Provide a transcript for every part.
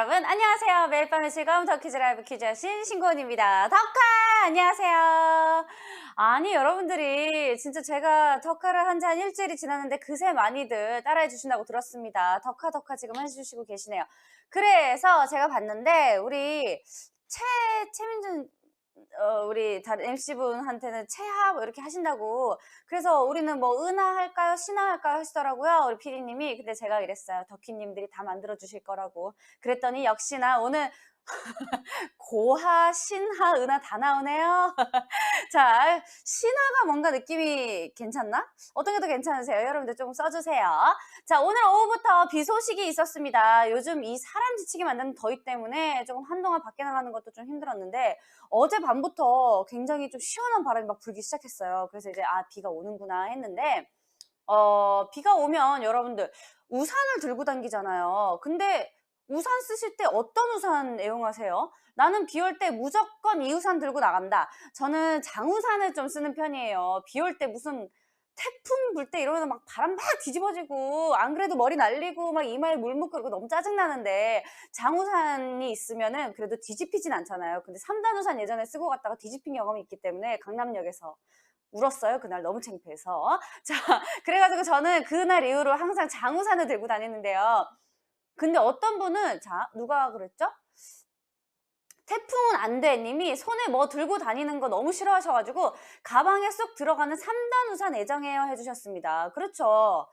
여러분 안녕하세요. 매일 밤의 즐거움 더키즈 라이브 퀴즈 여신 신고은입니다. 덕화 안녕하세요. 아니 여러분들이 진짜 제가 덕화를 한 지 한 일주일이 지났는데 그새 많이들 따라해 주신다고 들었습니다. 덕화 덕화 지금 해주시고 계시네요. 그래서 제가 봤는데 우리 최 최민준 어, 우리 다른 MC분한테는 체하 뭐 이렇게 하신다고. 그래서 우리는 뭐 은하 할까요? 신하 할까요? 하시더라고요. 우리 피디님이. 근데 제가 이랬어요. 덕희님들이 다 만들어 주실 거라고. 그랬더니 역시나 오늘 고하, 신하, 은하 다 나오네요. 자, 신하가 뭔가 느낌이 괜찮나? 어떤 게 더 괜찮으세요? 여러분들 조금 써주세요. 자, 오늘 오후부터 비 소식이 있었습니다. 요즘 이 사람 지치게 만드는 더위 때문에 조금 한동안 밖에 나가는 것도 좀 힘들었는데 어제 밤부터 굉장히 좀 시원한 바람이 막 불기 시작했어요. 그래서 이제 아, 비가 오는구나 했는데 어, 비가 오면 여러분들 우산을 들고 다니잖아요. 근데 우산 쓰실 때 어떤 우산 애용하세요? 나는 비 올 때 무조건 이 우산 들고 나간다. 저는 장우산을 좀 쓰는 편이에요. 비 올 때 무슨 태풍 불 때 이러면 막 바람 막 뒤집어지고 안 그래도 머리 날리고 막 이마에 물 묻고 이러고 너무 짜증나는데 장우산이 있으면은 그래도 뒤집히진 않잖아요. 근데 3단 우산 예전에 쓰고 갔다가 뒤집힌 경험이 있기 때문에 강남역에서 울었어요. 그날 너무 창피해서. 자, 그래가지고 저는 그날 이후로 항상 장우산을 들고 다니는데요. 근데 어떤 분은 자 누가 그랬죠? 태풍은 안 돼 님이 손에 뭐 들고 다니는 거 너무 싫어하셔가지고 가방에 쏙 들어가는 3단 우산 애정해요 해주셨습니다. 그렇죠.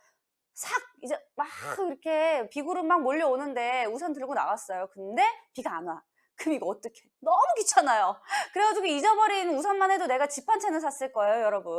싹 이제 막 이렇게 비구름 막 몰려오는데 우산 들고 나갔어요. 근데 비가 안 와. 그럼 이거 어떡해? 너무 귀찮아요. 그래가지고 잊어버린 우산만 해도 내가 집 한 채는 샀을 거예요, 여러분.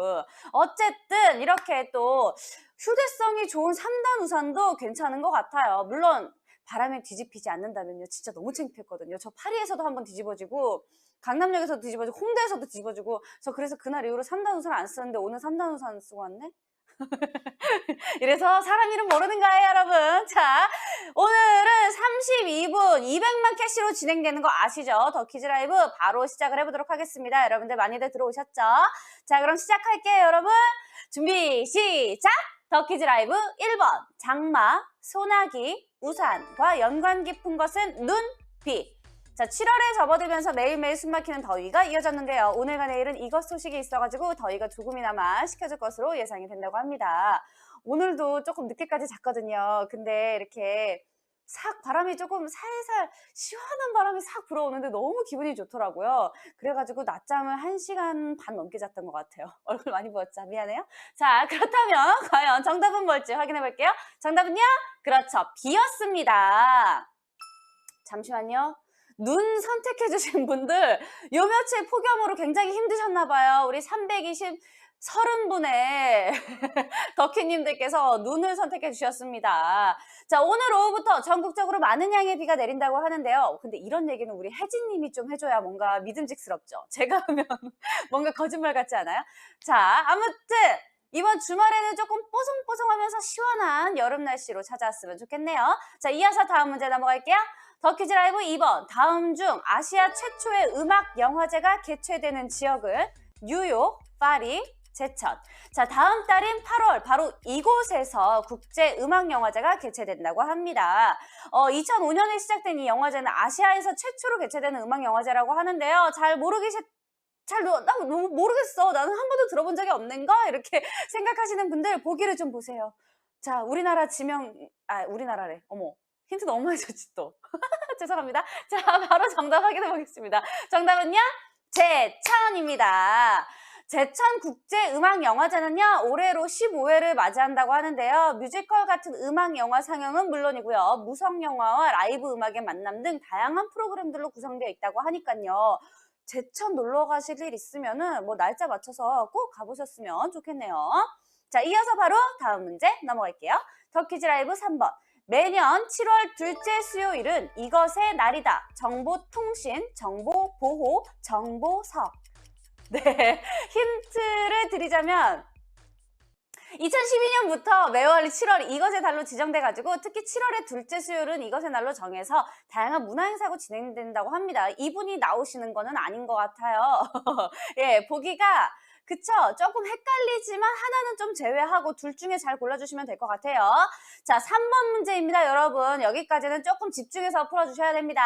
어쨌든 이렇게 또 휴대성이 좋은 3단 우산도 괜찮은 것 같아요. 물론 바람에 뒤집히지 않는다면요. 진짜 너무 창피했거든요. 저 파리에서도 한번 뒤집어지고 강남역에서도 뒤집어지고 홍대에서도 뒤집어지고 저 그래서 그날 이후로 3단 우산을 안 쓰는데 오늘 3단 우산 쓰고 왔네? 이래서 사람 이름 모르는 거예요, 여러분. 자, 오늘은 32분 200만 캐시로 진행되는 거 아시죠? 더 키즈 라이브 바로 시작을 해보도록 하겠습니다. 여러분들 많이들 들어오셨죠? 자, 그럼 시작할게요, 여러분. 준비, 시작! 더 키즈 라이브 1번. 장마, 소나기, 우산과 연관 깊은 것은 눈, 비. 자, 7월에 접어들면서 매일매일 숨막히는 더위가 이어졌는데요. 오늘과 내일은 이것 소식이 있어가지고 더위가 조금이나마 식혀질 것으로 예상이 된다고 합니다. 오늘도 조금 늦게까지 잤거든요. 근데 이렇게 싹 바람이 조금 살살 시원한 바람이 싹 불어오는데 너무 기분이 좋더라고요. 그래가지고 낮잠을 1시간 반 넘게 잤던 것 같아요. 얼굴 많이 부었죠? 미안해요. 자, 그렇다면 과연 정답은 뭘지 확인해 볼게요. 정답은요? 그렇죠. 비였습니다. 잠시만요. 눈 선택해주신 분들 요 며칠 폭염으로 굉장히 힘드셨나 봐요. 우리 320 30분의 덕희님들께서 눈을 선택해 주셨습니다. 자, 오늘 오후부터 전국적으로 많은 양의 비가 내린다고 하는데요. 근데 이런 얘기는 우리 혜진님이 좀 해줘야 뭔가 믿음직스럽죠. 제가 하면 뭔가 거짓말 같지 않아요? 자, 아무튼 이번 주말에는 조금 뽀송뽀송하면서 시원한 여름 날씨로 찾아왔으면 좋겠네요. 자, 이어서 다음 문제 넘어갈게요. 더키즈 라이브 2번. 다음 중 아시아 최초의 음악 영화제가 개최되는 지역은 뉴욕, 파리, 제천. 자, 다음 달인 8월 바로 이곳에서 국제 음악 영화제가 개최된다고 합니다. 어, 2005년에 시작된 이 영화제는 아시아에서 최초로 개최되는 음악 영화제라고 하는데요. 잘 모르겠 잘, 나 너무 모르겠어. 나는 한 번도 들어본 적이 없는가? 이렇게 생각하시는 분들 보기를 좀 보세요. 자, 우리나라 지명, 아, 우리나라래. 어머. 힌트 너무 많이 줬지 또. 죄송합니다. 자, 바로 정답 확인해 보겠습니다. 정답은요? 제천입니다. 제천 국제 음악 영화제는요 올해로 15회를 맞이한다고 하는데요 뮤지컬 같은 음악 영화 상영은 물론이고요 무성 영화와 라이브 음악의 만남 등 다양한 프로그램들로 구성되어 있다고 하니까요 제천 놀러 가실 일 있으면은 뭐 날짜 맞춰서 꼭 가보셨으면 좋겠네요 자 이어서 바로 다음 문제 넘어갈게요 더키즈 라이브 3번 매년 7월 둘째 수요일은 이것의 날이다 정보통신, 정보보호, 정보석 네, 힌트를 드리자면 2012년부터 매월 7월 이것의 달로 지정돼가지고 특히 7월의 둘째 수요일은 이것의 날로 정해서 다양한 문화행사가 진행된다고 합니다. 이분이 나오시는 거는 아닌 것 같아요. 예, 보기가 그쵸? 조금 헷갈리지만 하나는 좀 제외하고 둘 중에 잘 골라주시면 될 것 같아요. 자, 3번 문제입니다, 여러분. 여기까지는 조금 집중해서 풀어주셔야 됩니다.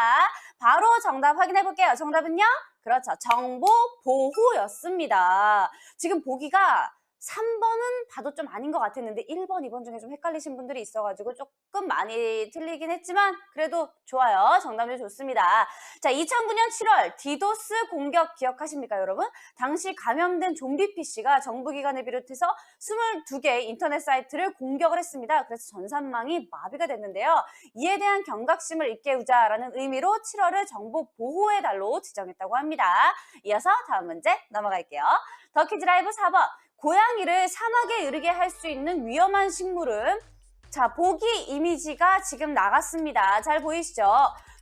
바로 정답 확인해 볼게요. 정답은요? 그렇죠. 정보 보호였습니다. 지금 보기가 3번은 봐도 좀 아닌 것 같았는데 1번, 2번 중에 좀 헷갈리신 분들이 있어가지고 조금 많이 틀리긴 했지만 그래도 좋아요. 정답률 좋습니다. 자, 2009년 7월 디도스 공격 기억하십니까, 여러분? 당시 감염된 좀비 PC가 정부기관을 비롯해서 22개의 인터넷 사이트를 공격을 했습니다. 그래서 전산망이 마비가 됐는데요. 이에 대한 경각심을 일깨우자라는 의미로 7월을 정보 보호의 달로 지정했다고 합니다. 이어서 다음 문제 넘어갈게요. 더키즈 라이브 4번. 고양이를 사막에 이르게 할 수 있는 위험한 식물은 자, 보기 이미지가 지금 나갔습니다. 잘 보이시죠?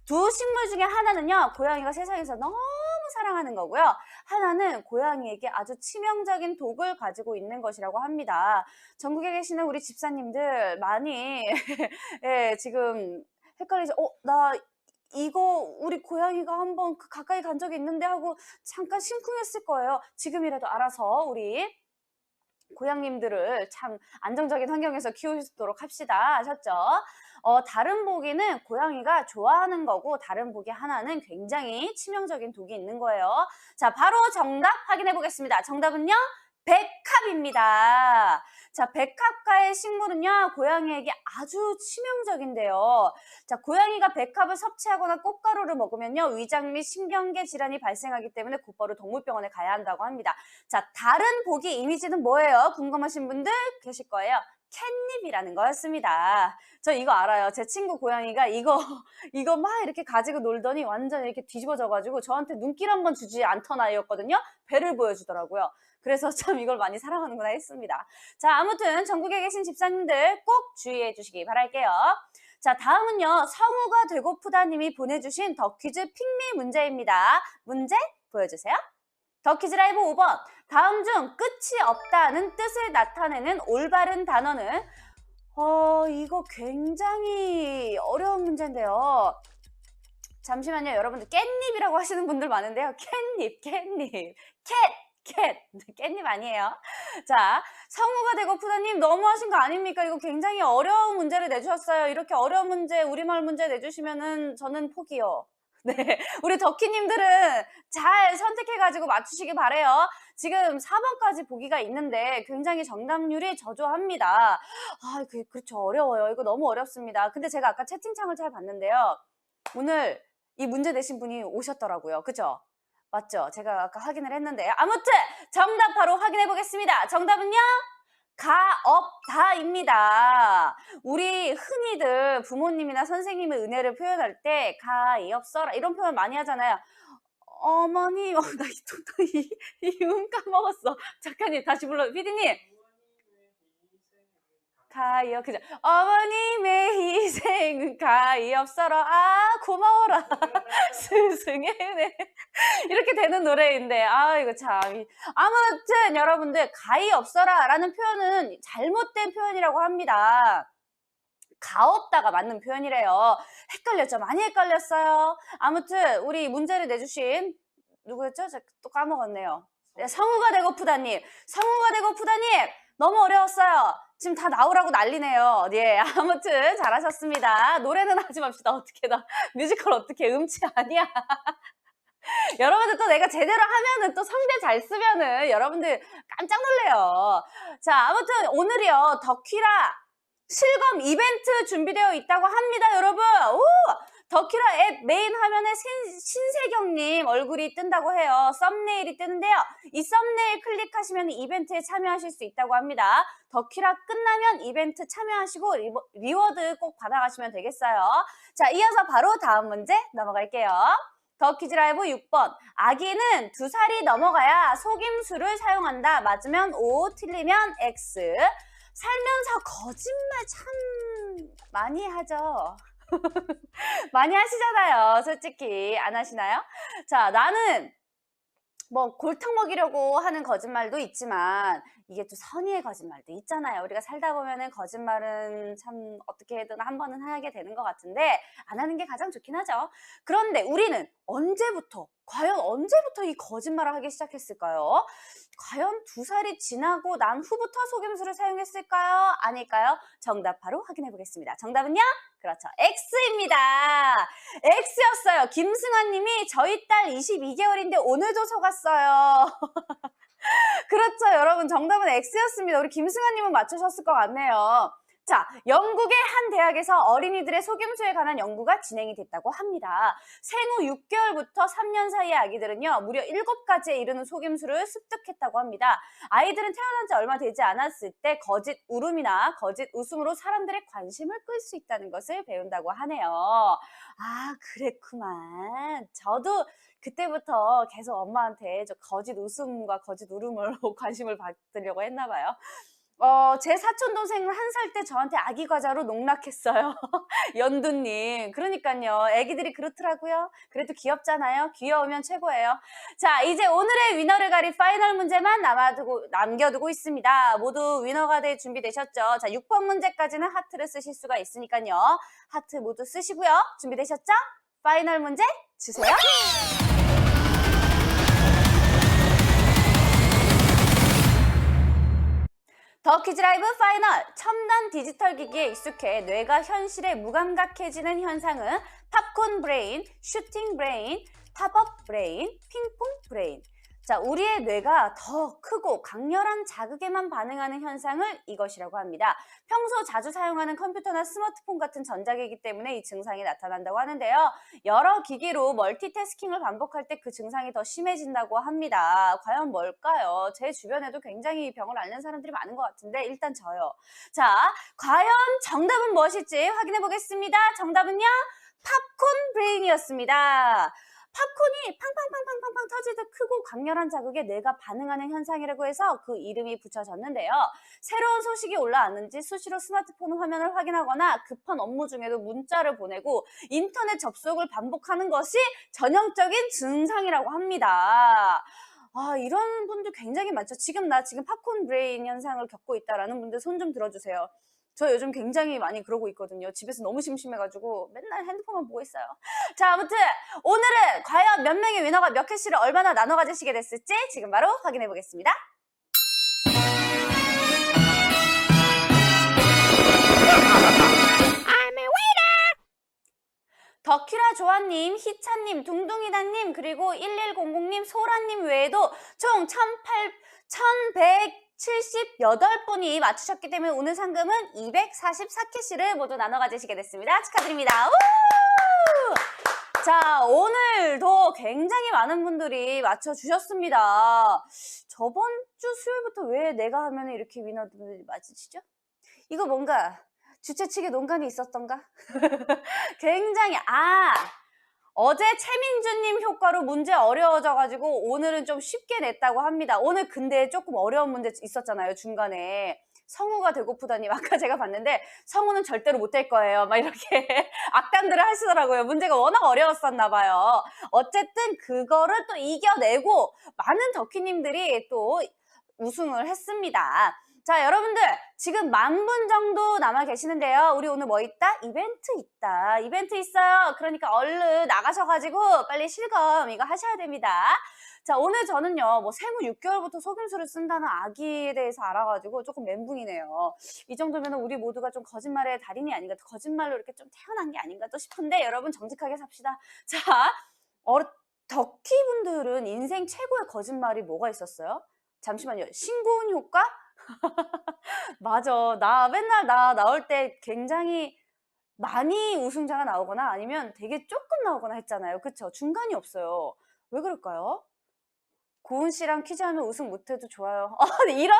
두 식물 중에 하나는요, 고양이가 세상에서 너무 사랑하는 거고요. 하나는 고양이에게 아주 치명적인 독을 가지고 있는 것이라고 합니다. 전국에 계시는 우리 집사님들 많이 예, 지금 헷갈리죠. 어, 나 이거 우리 고양이가 한번 그 가까이 간 적이 있는데 하고 잠깐 심쿵했을 거예요. 지금이라도 알아서 우리 고양님들을 참 안정적인 환경에서 키우도록 합시다. 하셨죠? 어, 다른 보기는 고양이가 좋아하는 거고 다른 보기 하나는 굉장히 치명적인 독이 있는 거예요. 자, 바로 정답 확인해 보겠습니다. 정답은요? 백합입니다. 자, 백합과의 식물은요, 고양이에게 아주 치명적인데요. 자, 고양이가 백합을 섭취하거나 꽃가루를 먹으면요, 위장 및 신경계 질환이 발생하기 때문에 곧바로 동물병원에 가야 한다고 합니다. 자, 다른 보기 이미지는 뭐예요? 궁금하신 분들 계실 거예요. 캣닙이라는 거였습니다. 저 이거 알아요. 제 친구 고양이가 이거 이거 막 이렇게 가지고 놀더니 완전 이렇게 뒤집어져가지고 저한테 눈길 한 번 주지 않던 아이였거든요. 배를 보여주더라고요. 그래서 참 이걸 많이 사랑하는구나 했습니다. 자, 아무튼 전국에 계신 집사님들 꼭 주의해 주시기 바랄게요. 자, 다음은요. 성우가 되고프다 님이 보내주신 더 퀴즈 핑미 문제입니다. 문제 보여주세요. 더 퀴즈 라이브 5번. 다음 중 끝이 없다는 뜻을 나타내는 올바른 단어는 어, 이거 굉장히 어려운 문제인데요. 잠시만요. 여러분들 깻잎이라고 하시는 분들 많은데요. 캣잎, 캣잎. 캣! 캣! 깻잎 아니에요. 자, 성우가 되고 푸다님 너무하신 거 아닙니까? 이거 굉장히 어려운 문제를 내주셨어요. 이렇게 어려운 문제, 우리말 문제 내주시면은 저는 포기요. 네, 우리 덕희님들은 잘 선택해가지고 맞추시기 바래요. 지금 4번까지 보기가 있는데 굉장히 정답률이 저조합니다. 아, 그, 그렇죠. 어려워요. 이거 너무 어렵습니다. 근데 제가 아까 채팅창을 잘 봤는데요. 오늘 이 문제 내신 분이 오셨더라고요. 그죠? 맞죠? 제가 아까 확인을 했는데. 아무튼 정답 바로 확인해 보겠습니다. 정답은요? 가업다입니다. 우리 흔히들 부모님이나 선생님의 은혜를 표현할 때 가이없어라 이런 표현 많이 하잖아요. 어머니, 어, 나 이, 또, 이, 이음 까먹었어. 작가님, 다시 불러. 피디님. 가이어, 그죠? 어머님의 희생은 가이 없어라. 아, 고마워라. 스승의 은혜. 이렇게 되는 노래인데, 아, 이거 참. 아무튼, 여러분들, 가이 없어라. 라는 표현은 잘못된 표현이라고 합니다. 가없다가 맞는 표현이래요. 헷갈렸죠? 많이 헷갈렸어요. 아무튼 우리 문제를 내주신 누구였죠? 제가 또 까먹었네요. 네, 성우가 되고프다님. 성우가 되고프다님. 너무 어려웠어요. 지금 다 나오라고 난리네요. 예, 아무튼 잘하셨습니다. 노래는 하지 맙시다. 어떻게 나 뮤지컬 어떻게 음치 아니야. 여러분들 또 내가 제대로 하면은 또 성대 잘 쓰면은 여러분들 깜짝 놀래요. 자, 아무튼 오늘이요. 덕퀴라 실검 이벤트 준비되어 있다고 합니다, 여러분. 오! 더키라 앱 메인 화면에 신, 신세경님 얼굴이 뜬다고 해요. 썸네일이 뜨는데요. 이 썸네일 클릭하시면 이벤트에 참여하실 수 있다고 합니다. 더키라 끝나면 이벤트 참여하시고 리버, 리워드 꼭 받아가시면 되겠어요. 자, 이어서 바로 다음 문제 넘어갈게요. 더 퀴즈 라이브 6번. 아기는 두 살이 넘어가야 속임수를 사용한다. 맞으면 O, 틀리면 X. 살면서 거짓말 참 많이 하죠. 많이 하시잖아요. 솔직히. 안 하시나요? 자, 나는 뭐 골탕 먹이려고 하는 거짓말도 있지만 이게 또 선의의 거짓말도 있잖아요. 우리가 살다 보면은 거짓말은 참 어떻게든 한 번은 하게 되는 것 같은데 안 하는 게 가장 좋긴 하죠. 그런데 우리는 언제부터, 과연 언제부터 이 거짓말을 하기 시작했을까요? 과연 두 살이 지나고 난 후부터 속임수를 사용했을까요? 아닐까요? 정답 바로 확인해 보겠습니다. 정답은요? 그렇죠. X입니다. X였어요. 김승환 님이 저희 딸 22개월인데 오늘도 속았어요. 그렇죠. 여러분 정답은 X였습니다. 우리 김승환 님은 맞추셨을 것 같네요. 자, 영국의 한 대학에서 어린이들의 속임수에 관한 연구가 진행이 됐다고 합니다. 생후 6개월부터 3년 사이의 아기들은요, 무려 7가지에 이르는 속임수를 습득했다고 합니다. 아이들은 태어난 지 얼마 되지 않았을 때 거짓 울음이나 거짓 웃음으로 사람들의 관심을 끌 수 있다는 것을 배운다고 하네요. 아, 그랬구만. 저도 그때부터 계속 엄마한테 저 거짓 웃음과 거짓 울음으로 관심을 받으려고 했나 봐요. 어, 제 사촌 동생은 한 살 때 저한테 아기 과자로 농락했어요. 연두님. 그러니까요. 애기들이 그렇더라고요. 그래도 귀엽잖아요. 귀여우면 최고예요. 자, 이제 오늘의 위너를 가릴 파이널 문제만 남아두고, 남겨두고 있습니다. 모두 위너가 될 준비되셨죠? 자, 6번 문제까지는 하트를 쓰실 수가 있으니까요. 하트 모두 쓰시고요. 준비되셨죠? 파이널 문제 주세요. 더 퀴즈 라이브 파이널 첨단 디지털 기기에 익숙해 뇌가 현실에 무감각해지는 현상은 팝콘 브레인, 슈팅 브레인, 팝업 브레인, 핑퐁 브레인. 자, 우리의 뇌가 더 크고 강렬한 자극에만 반응하는 현상을 이것이라고 합니다. 평소 자주 사용하는 컴퓨터나 스마트폰 같은 전자기기 때문에 이 증상이 나타난다고 하는데요. 여러 기기로 멀티태스킹을 반복할 때 그 증상이 더 심해진다고 합니다. 과연 뭘까요? 제 주변에도 굉장히 이 병을 앓는 사람들이 많은 것 같은데 일단 저요. 자, 과연 정답은 무엇일지 확인해 보겠습니다. 정답은요. 팝콘 브레인이었습니다. 팝콘이 팡팡팡팡팡팡 터지듯 크고 강렬한 자극에 뇌가 반응하는 현상이라고 해서 그 이름이 붙여졌는데요. 새로운 소식이 올라왔는지 수시로 스마트폰 화면을 확인하거나 급한 업무 중에도 문자를 보내고 인터넷 접속을 반복하는 것이 전형적인 증상이라고 합니다. 아, 이런 분들 굉장히 많죠. 지금 나 지금 팝콘 브레인 현상을 겪고 있다라는 분들 손 좀 들어주세요. 저 요즘 굉장히 많이 그러고 있거든요. 집에서 너무 심심해가지고 맨날 핸드폰만 보고 있어요. 자, 아무튼 오늘은 과연 몇 명의 위너가 몇 캐시를 얼마나 나눠 가지시게 됐을지 지금 바로 확인해 보겠습니다. 덕큐라 조아님, 희찬님, 둥둥이다님, 그리고 1100님, 소라님 외에도 총 18, 1178분이 맞추셨기 때문에 오늘 상금은 244캐시를 모두 나눠 가지시게 됐습니다. 축하드립니다. 우! 자, 오늘도 굉장히 많은 분들이 맞춰주셨습니다. 저번 주 수요일부터 왜 내가 하면 이렇게 위너들이 맞으시죠? 이거 뭔가 주최 측에 논란이 있었던가? 굉장히, 아! 어제 최민주님 효과로 문제 어려워져가지고 오늘은 좀 쉽게 냈다고 합니다. 오늘 근데 조금 어려운 문제 있었잖아요, 중간에. 성우가 되고프다니 아까 제가 봤는데 성우는 절대로 못 될 거예요. 막 이렇게 악담들을 하시더라고요. 문제가 워낙 어려웠었나 봐요. 어쨌든 그거를 또 이겨내고 많은 덕희님들이 또 우승을 했습니다. 자, 여러분들 지금 만 분 정도 남아 계시는데요. 우리 오늘 뭐 있다? 이벤트 있다. 이벤트 있어요. 그러니까 얼른 나가셔가지고 빨리 실검 이거 하셔야 됩니다. 자, 오늘 저는요, 뭐 생후 6개월부터 속임수를 쓴다는 아기에 대해서 알아가지고 조금 멘붕이네요. 이 정도면 우리 모두가 좀 거짓말의 달인이 아닌가, 거짓말로 이렇게 좀 태어난 게 아닌가 또 싶은데 여러분 정직하게 삽시다. 자, 어, 덕희분들은 인생 최고의 거짓말이 뭐가 있었어요? 잠시만요. 신고은 효과? 맞아. 나 맨날 나 나올 때 굉장히 많이 우승자가 나오거나 아니면 되게 조금 나오거나 했잖아요. 그쵸? 중간이 없어요. 왜 그럴까요? 고은 씨랑 퀴즈하면 우승 못해도 좋아요. 어, 이런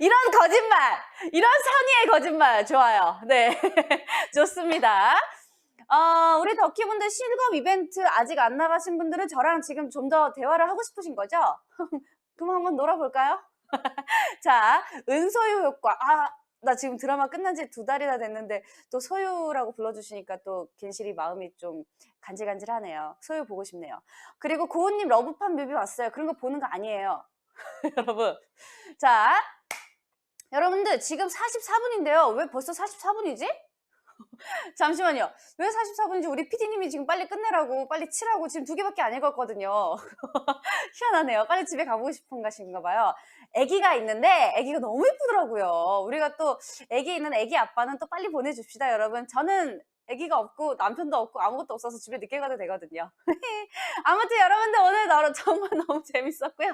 이런 거짓말, 이런 선의의 거짓말 좋아요. 네, 좋습니다. 어, 우리 덕희분들 실검 이벤트 아직 안 나가신 분들은 저랑 지금 좀 더 대화를 하고 싶으신 거죠? 그럼 한번 놀아볼까요? 자, 은소유 효과. 아, 나 지금 드라마 끝난 지 두 달이나 됐는데 또 소유라고 불러주시니까 또 괜시리 마음이 좀 간질간질하네요. 소유 보고 싶네요. 그리고 고은님 러브판 뮤비 왔어요. 그런 거 보는 거 아니에요. 여러분. 자, 여러분들 지금 44분인데요. 왜 벌써 44분이지? 잠시만요. 왜 44분인지 우리 PD님이 지금 빨리 끝내라고 빨리 치라고 지금 두 개밖에 안 읽었거든요. 희한하네요. 빨리 집에 가보고 싶은 것인가 봐요. 아기가 있는데 아기가 너무 예쁘더라고요. 우리가 또 아기 있는 아기 아빠는 또 빨리 보내줍시다 여러분. 저는 아기가 없고 남편도 없고 아무것도 없어서 집에 늦게 가도 되거든요. 아무튼 여러분들 오늘 정말 너무 재밌었고요.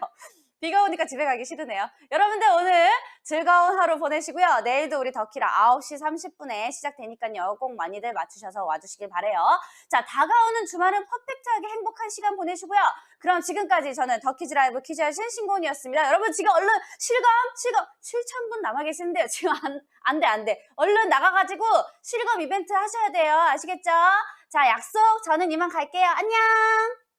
비가 오니까 집에 가기 싫으네요. 여러분들 오늘 즐거운 하루 보내시고요. 내일도 우리 덕키라 9시 30분에 시작되니까요. 꼭 많이들 맞추셔서 와주시길 바래요. 자, 다가오는 주말은 퍼펙트하게 행복한 시간 보내시고요. 그럼 지금까지 저는 덕키즈 라이브 퀴즈하신 신고은이었습니다. 여러분 지금 얼른 실검, 실검, 7,000분 남아 계시는데요. 지금 안, 안 돼, 안 돼. 얼른 나가가지고 실검 이벤트 하셔야 돼요. 아시겠죠? 자, 약속. 저는 이만 갈게요. 안녕!